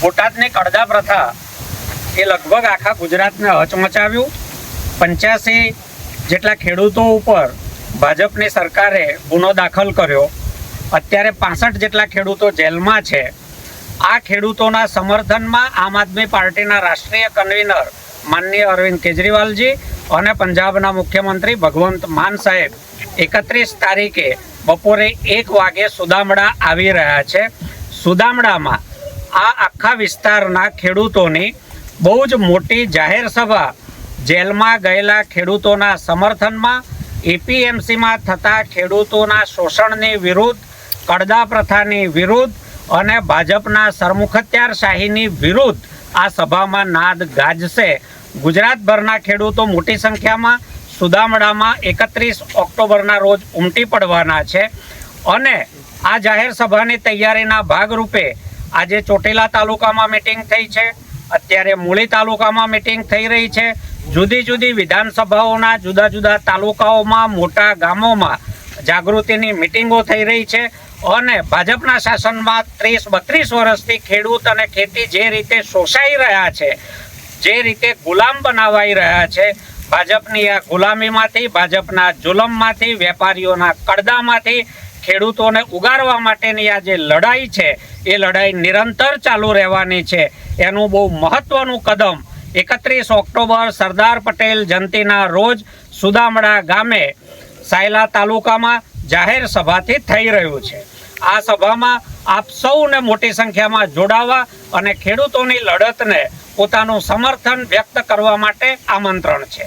બોટાદની કડદા પ્રથા એ લગભગ આખા ગુજરાતને હચમચાવ્યું પંચ્યાસી જેટલા ખેડૂતો ઉપર ભાજપની સરકારે ગુનો દાખલ કર્યો. અત્યારે પાસઠ જેટલા ખેડૂતો જેલમાં છે. આ ખેડૂતોના સમર્થનમાં આમ આદમી પાર્ટીના રાષ્ટ્રીય કન્વીનર માનનીય અરવિંદ કેજરીવાલજી અને પંજાબના મુખ્યમંત્રી ભગવંત માન સાહેબ એકત્રીસ તારીખે બપોરે એક વાગે સુદામડા આવી રહ્યા છે. સુદામડામાં આ આખા વિસ્તારના ખેડૂતોની બહુ જ મોટી જાહેર સભા જેલમાં ગયેલા ખેડૂતોના સમર્થનમાં એપીએમસીમાં થતા ખેડૂતોના શોષણની વિરુદ્ધ, કડદા પ્રથાની વિરુદ્ધ અને ભાજપના સરમુખત્યારશાહીની વિરુદ્ધ આ સભામાં નાદ ગાજશે. ગુજરાતભરના ખેડૂતો મોટી સંખ્યામાં સુદામડામાં એકત્રીસ ઓક્ટોબરના રોજ ઉમટી પડવાના છે અને આ જાહેર સભાની તૈયારીના ભાગરૂપે આજે ચોટીલા તાલુકામાં મિટિંગ થઈ છે. અત્યારે મૂળી તાલુકામાં મિટિંગ થઈ રહી છે. જુદી જુદી વિધાનસભાઓના જુદા જુદા તાલુકાઓમાં મોટા ગામોમાં જાગૃતિની મિટિંગો થઈ રહી છે અને ભાજપના શાસનમાં ત્રીસ બત્રીસ વર્ષથી ખેડૂત અને ખેતી જે રીતે શોષાઈ રહ્યા છે, જે રીતે ગુલામ બનાવાઈ રહ્યા છે, ભાજપની આ ગુલામીમાંથી, ભાજપના જુલમમાંથી, વેપારીઓના કડદામાંથી ખેડૂતોને ઉગારવા માટેની આ જે લડાઈ છે, એ લડાઈ નિરંતર ચાલુ રહેવાની છે. એનું બહુ મહત્વનું કદમ એકત્રીસ ઓક્ટોબર સરદાર પટેલ જયંતિના રોજ સુદામડા ગામે સાયલા તાલુકામાં જાહેર સભાથી થઈ રહ્યું છે. આ સભામાં આપ સૌને મોટી સંખ્યામાં જોડાવા અને ખેડૂતોની લડતને પોતાનું સમર્થન વ્યક્ત કરવા માટે આમંત્રણ છે.